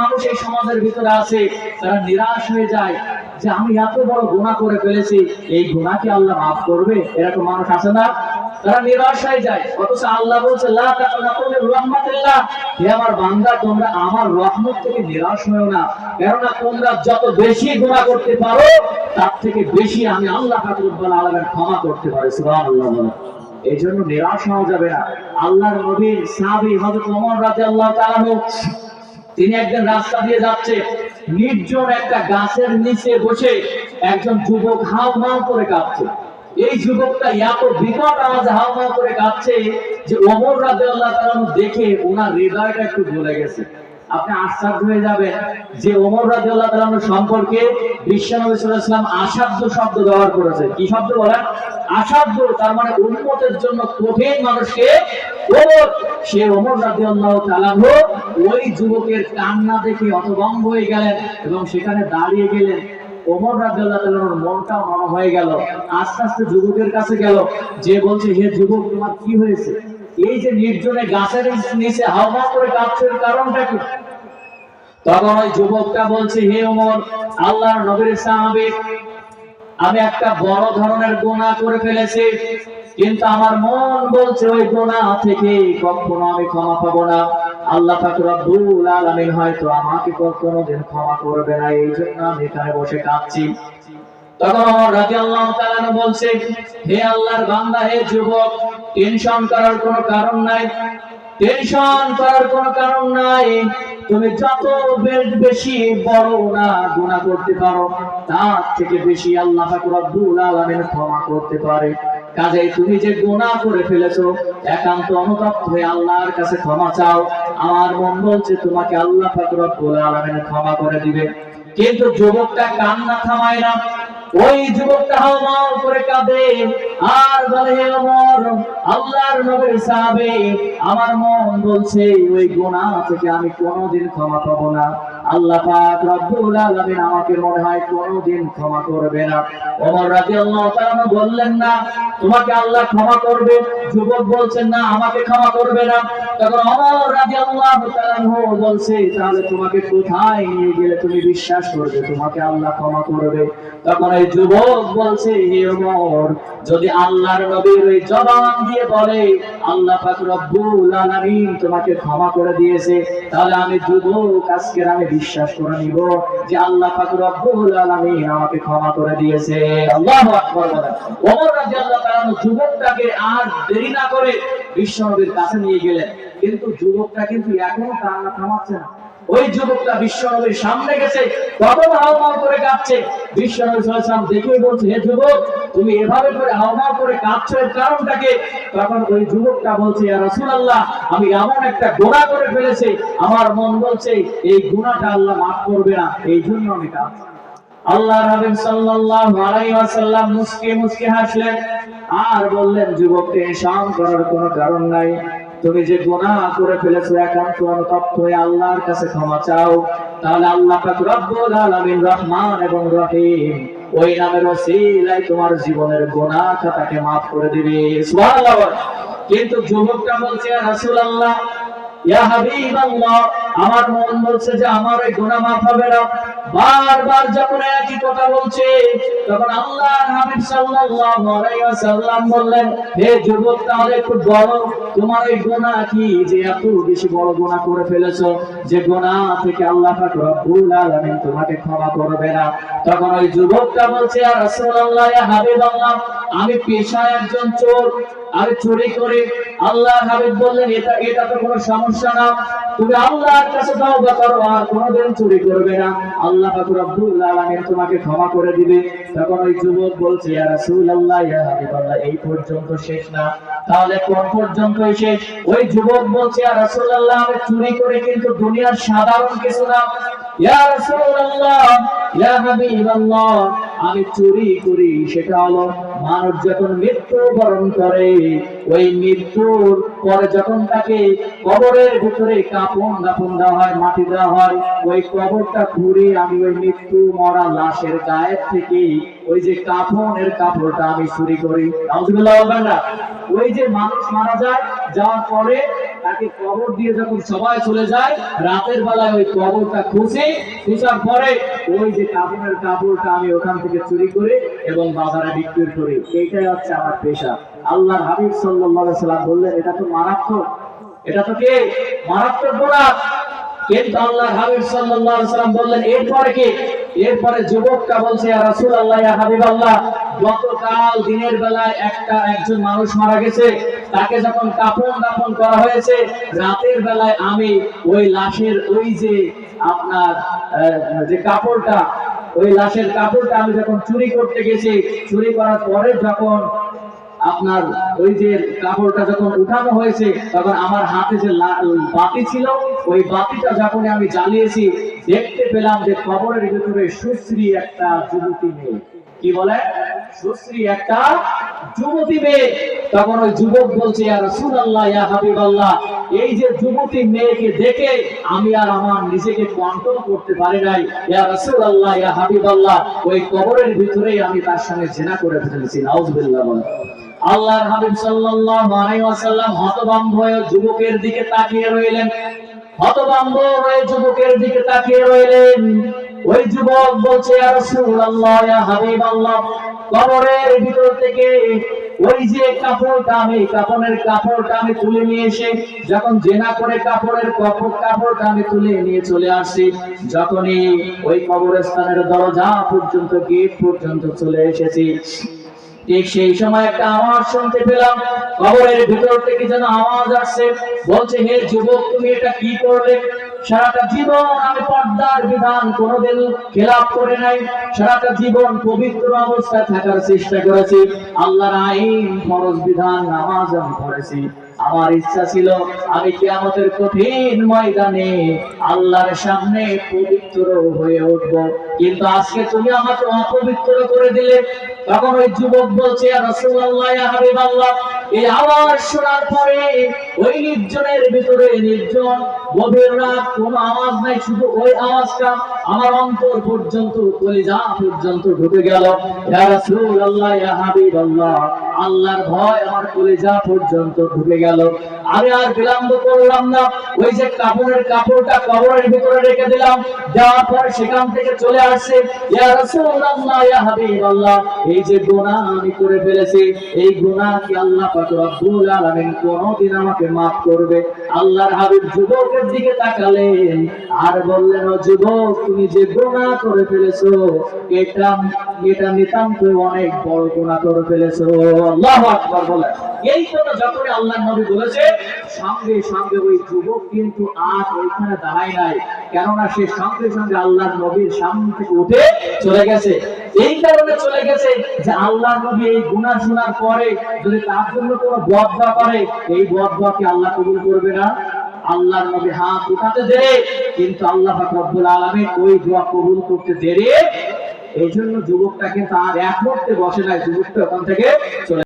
মানুষ এই সমাজের ভিতরে আছে, তারা নিরাশ হয়ে যায় যে আমি এত বড় গুণা করে ফেলেছি, এই গুণা কি আল্লাহ মাফ করবে? এরকম মানুষ আছে না? তারা নিরাশ হয়ে যায়। অথচ আল্লাহ বলছে তার থেকে বেশি আমি আল্লাহ ক্ষমা করতে এই জন্য নিরাশ হওয়া যাবে না। আল্লাহর নবীর তিনি একদিন রাস্তা দিয়ে যাচ্ছে। নির্জন একটা গাছের নিচে বসে একজন যুবক হাও মাও করে কাঁপছে। এই যুবকটা এত বিকট আওয়াজে হাও মাও করে কাঁপছে যে অমর রাজ্য আল্লাহ দেখে ওনার হৃদয়টা একটু ভুলে গেছে। আপনি আশ্চর্য হয়ে যাবেন যে ওমর রাদিয়াল্লাহু তাআলা সম্পর্কে বিশ্বনবী আলাইহি আসাধ্য শব্দ ব্যবহার করেছে। কি শব্দ বলেন? আসাধ্য তার মানে উন্মতের জন্য কঠিন মানুষকে সে ওমর ওই যুবকের কান্না দেখে হয়ে গেলেন এবং সেখানে দাঁড়িয়ে গেলেন। ওমর তাআলার মনটাও হয়ে গেল, আস্তে আস্তে যুবকের কাছে গেল। যে বলছে, হে যুবক, তোমার কি হয়েছে? এই যে নির্জনে গাছের নিচে হাওয়া করে কাঁপছে কারণটা কি? তখন ওই যুবকটা বলছে, হে ওমর, আল্লাহর নবীর সাহাবী, আমি একটা বড় ধরনের গুনাহ করে ফেলেছি, কিন্তু আমার মন বলছে ওই গুনাহ থেকে কখনো আমি ক্ষমা পাবো না। আল্লাহ রব্বুল আলামিন হয়তো আমাকে কখনো দিন ক্ষমা করবে না, এই জন্য আমি এখানে বসে কাঁদছি। তখন ওমর রাদিয়াল্লাহু তাআলা বলছে, হে আল্লাহর বান্দা, হে যুবক, টেনশন করার কোনো কারণ নাই। টেনশন করার কোনো কারণ নাই। তুমি যত বেশি বড় না গুনাহ করতে পারো, তার থেকে বেশি আল্লাহ রব্বুল আলামিন ক্ষমা করতে পারে। কাজেই তুমি যে গুনাহ করে ফেলেছো, একান্ত অনুতপ্ত হয়ে আল্লাহর কাছে ক্ষমা চাও। আমার মন বলছে তোমাকে আল্লাহ পাক রব্বুল আলামিন ক্ষমা করে দিবে। কিন্তু যুবকটা কান্না থামায় না। ওই যুবকটা হাওমাও কাঁদে আর বলে ওমর, আল্লাহর নবীর সাহাবে, আমার মন বলছে, ওই গুনাহ থেকে আমি কোনোদিন ক্ষমা পাবো না। আল্লাহ পাক রব্বুল আলামিন আমাকে মনে হয় কোনোদিন ক্ষমা করবে না। ওমর রাদিয়াল্লাহু তাআলা বললেন, না, তোমাকে আল্লাহ ক্ষমা করবে। যুবক বলছেন, না, আমাকে ক্ষমা করবে না। তখন ওমর রাদিয়াল্লাহু তাআলা বলছে, তাহলে তোমাকে কোথায় নিয়ে গেলে তুমি বিশ্বাস করবে? তোমাকে আল্লাহ ক্ষমা করবে। তখন এই যুবক বলছে, হে ওমর যদি আল্লাহর নবীর ওই জবান দিয়ে বলে, আল্লাহ পাক রব্বুল আলামিন তোমাকে ক্ষমা করে দিয়েছে, তাহলে আমি যুবক আজকে আমি বিশ্বাস করে নিব যে আল্লাহ পাক রব্বুল আলামিন আমাকে ক্ষমা করে দিয়েছে। আল্লাহু আকবার বলেন। ওমর রাদিয়াল্লাহু তাআলা যুবকটাকে আর দেরি না করে বিশ্বনবীর কাছে নিয়ে গেলেন। কিন্তু যুবকটা কিন্তু এখনও কান্না থামাচ্ছে না। ওই যুবকটা বিশ্বনবীর সামনে গেছে তখন হাওমাও করে কাঁদছে বিশ্বনবী সাল্লাল্লাহু দেখে বলছে, হে যুবক, তুমি এভাবে করে হাওমাও করে কাঁদছো এর কারণটাকে? তখন ওই যুবকটা বলছে, ইয়া আমি এমন একটা গুনাহ করে ফেলেছি। আমার মন বলছে, এই গুনাহটা আল্লাহ মাফ করবে না, এই জন্য আমি কাঁদছি হাবিব সাল্লাল্লাহু আলাইহি ওয়াসাল্লাম মুস্কি মুস্কি হাসলেন আর বললেন যুবক টেনশন করার কোনো কারণ নাই। তুমি যে গুনাহ করে ফেলেছো হয়ে আল্লাহর কাছে ক্ষমা চাও। তাহলে আল্লাহ পাক রব্বুল আলামিন রহমান এবং রহিম ওই নামের ওসিলায় তোমার জীবনের গুনাহ খাতাকে maaf করে দিবে। সুবহানাল্লাহ। কিন্তু যুবকটা বলছে রাসূলুল্লাহ, ইয়া আমার মন বলছে যে আমার এই গুনাহ মাফ হবে না বারবার যখন একই কথা বলছে, তখন আল্লাহর হাবিব সাল্লাল্লাহু আলাইহি ওয়াসাল্লাম বললেন, হে যুবক, তাহলে একটু বলো, তোমার এই গুনাহ কি? যে এত বেশি বড় গুনাহ করে ফেলেছো, যে গুনাহ থেকে আল্লাহ পাক রব্বুল আলামিন তোমাকে ক্ষমা করবে না। তখন ওই যুবকটা বলছে, ইয়া রাসূলুল্লাহ, ইয়া হাবিবাল্লাহ, আমি পেশায় একজন চোর আমি চুরি করে আল্লাহ হাবিব বললেন, এটা এটা তো কোনো সমস্যা না। তুমি আল্লাহর কাছে তওবা করো, আর কোনোদিন চুরি করবে না। আল্লাহ পাক রব্বুল আলামিন তোমাকে ক্ষমা করে দিবে। তখন ওই যুবক বলছে, ইয়া রাসূলুল্লাহ, ইয়া হাবিবাল্লাহ, এই পর্যন্ত শেষ না। তাহলে কোন পর্যন্ত শেষ? ওই যুবক বলছে, ইয়া রাসূলুল্লাহ, আমি চুরি করে কিন্তু দুনিয়ার সাধারণ কিছু না। ইয়া রাসূলুল্লাহ, ইয়া হাবিবাল্লাহ, আমি চুরি করি, সেটা হলো মানুষ যখন মৃত্যু বরণ করে ওই মৃত্যুর পরে যখন তাকে কবরের ভিতরে কাপন দাপন দেওয়া হয়, মাটি দেওয়া হয়, ওই কবরটা ঘুরে আমি ওই মৃত্যু, মরা লাশের গায়ের থেকে ওই যে কাফনের কাপড়টা আমি চুরি করি। না। ওই যে মানুষ মারা যায়, যাওয়ার পরে তাকে কবর দিয়ে যখন সবাই চলে যায়, রাতের বেলায় ওই কবরটা খুঁজে, খুঁজার পরে ওই যে কাপড়ের কাপড়টা আমি ওখান থেকে চুরি করি এবং বাজারে বিক্রি করি। এইটাই হচ্ছে আমার পেশা। আল্লাহর হাবিব সাল্লাল্লাহু আলাইহি সাল্লাম বললেন, এটা তো মারাত্মক। এটা তো কে? মারাত্মক গোনা কিন্তু আল্লাহ হাবিব সাল্লাল্লাহু আলাইহি সাল্লাম বললেন, এরপরে কি? এরপরে যুবকটা বলছে, ইয়া রাসূলুল্লাহ, ইয়া হাবিবাল্লাহ, গতকাল দিনের বেলায় একটা একজন মানুষ মারা গেছে। তাকে যখন কাপন দাপন করা হয়েছে, রাতের বেলায় আমি ওই লাশের ওই যে আপনার যে কাপড়টা, ওই লাশের কাপড়টা আমি যখন চুরি করতে গেছি, চুরি করার পরে যখন আপনার ওই যে কাপড়টা যখন উঠানো হয়েছে, তখন আমার হাতে যে বাতি ছিল, ওই বাতিটা যখন আমি জ্বালিয়েছি, দেখতে পেলাম যে কবরের ভিতরে সুশ্রী একটা যুবতী মেয়ে। কি বলে? সুশ্রী একটা যুবতী মেয়ে। তখন ওই যুবক বলছে, ইয়া রাসূলুল্লাহ, ইয়া হাবিবাল্লাহ, এই যে যুবতী মেয়েকে দেখে আমি আর আমার নিজেকে কন্ট্রোল করতে পারি নাই। ইয়া রাসূলুল্লাহ, ইয়া হাবিবাল্লাহ, ওই কবরের ভিতরেই আমি তার সঙ্গে জেনা করে ফেলেছি। নাউজুবিল্লাহ বলে আল্লাহর হাবিব সাল্লাল্লাহু আলাইহি ওয়াসাল্লাম হতভম্ব হয়ে যুবকের দিকে তাকিয়ে রইলেন। হতভম্ব হয়ে যুবকের দিকে তাকিয়ে রইলেন। ওই যুবক বলছে, ইয়া রাসূলুল্লাহ, ইয়া হাবিবাল্লাহ, কবরের ভিতর থেকে ওই যে কাপড়টা আমি, কাপড়ের কাপড়টা আমি তুলে নিয়ে এসে, যখন জেনা করে কাপড়ের কাপড়, কাপড়টা আমি তুলে নিয়ে চলে আসি, যখনই ওই কবরস্থানের দরজা পর্যন্ত, গেট পর্যন্ত চলে এসেছি। ঠিক সেই সময় একটা আওয়াজ শুনতে পেলাম। কবরের ভিতর থেকে যেন আওয়াজ আসছে। বলছে, হে যুবক, তুমি এটা কি করলে? সারাটা জীবন আমি পর্দার বিধান কোনোদিন খেলাপ করে নাই। সারাটা জীবন পবিত্র অবস্থায় থাকার চেষ্টা করেছি। আল্লাহর আইন, ফরজ বিধান, নামাজ আমি পড়েছি। আমার ইচ্ছা ছিল আমি কিয়ামতের কঠিন ময়দানে আল্লাহর সামনে পবিত্র হয়ে উঠব। কিন্তু আজকে তুমি আমাকে অপবিত্র করে দিলে। তখন ওই যুবক বলছে এই আওয়াজ শোনার পরে ওই নির্জনের ভিতরে নির্জন গভীর রাত, কোনো আওয়াজ নাই, শুধু ওই আওয়াজটা আমার অন্তর পর্যন্ত, কলিজা পর্যন্ত ঢুকে গেল। ইয়া রাসূলুল্লাহ, ইয়া হাবিবাল্লাহ। আল্লাহর ভয় আমার কলেজা পর্যন্ত ঢুকে গেল। আমি আর বিলম্ব করলাম না। ওই যে কাপড়ের কাপড়টা কবরের ভিতরে রেখে দিলাম। যাওয়ার পর সেখান থেকে চলে আসছে। ইয়া রাসূলুল্লাহ, ইয়া হাবিবাল্লাহ। এই যে গুনাহ আমি করে ফেলেছি। এই গুনাহ কি আল্লাহ পাক রব্বুল আলামিন কোনদিন আমাকে maaf করবে? আল্লাহর হাবিব যুবকের দিকে তাকালেন আর বললেন যুবক, তুমি যে গুনাহ করে ফেলেছো, এটা এটা নিতান্ত অনেক বড় গুনাহ করে ফেলেছো। আল্লাহু আকবার বলে এই কথা যখনই আল্লাহর নবী বলেছে, সঙ্গে সঙ্গে ওই যুবক কিন্তু আর ওইখানে দাঁড়ায় নাই। কেননা সে সঙ্গে সঙ্গে আল্লাহর নবীর সামনে থেকে উঠে চলে গেছে। কারণে চলে গেছে যে আল্লাহ নবী এই গুণা শোনার পরে যদি তার জন্য কোনো বদবা করে, এই আল্লাহ কবুল করবে না? আল্লাহর নবী হাত উঠাতে দেরে, কিন্তু আল্লাহ রব্বুল আলামিন ওই দোয়া কবুল করতে দেরে। এই জন্য যুবকটা কিন্তু আর এক মুহূর্তে বসে নাই, যুবকটা ওখান থেকে চলে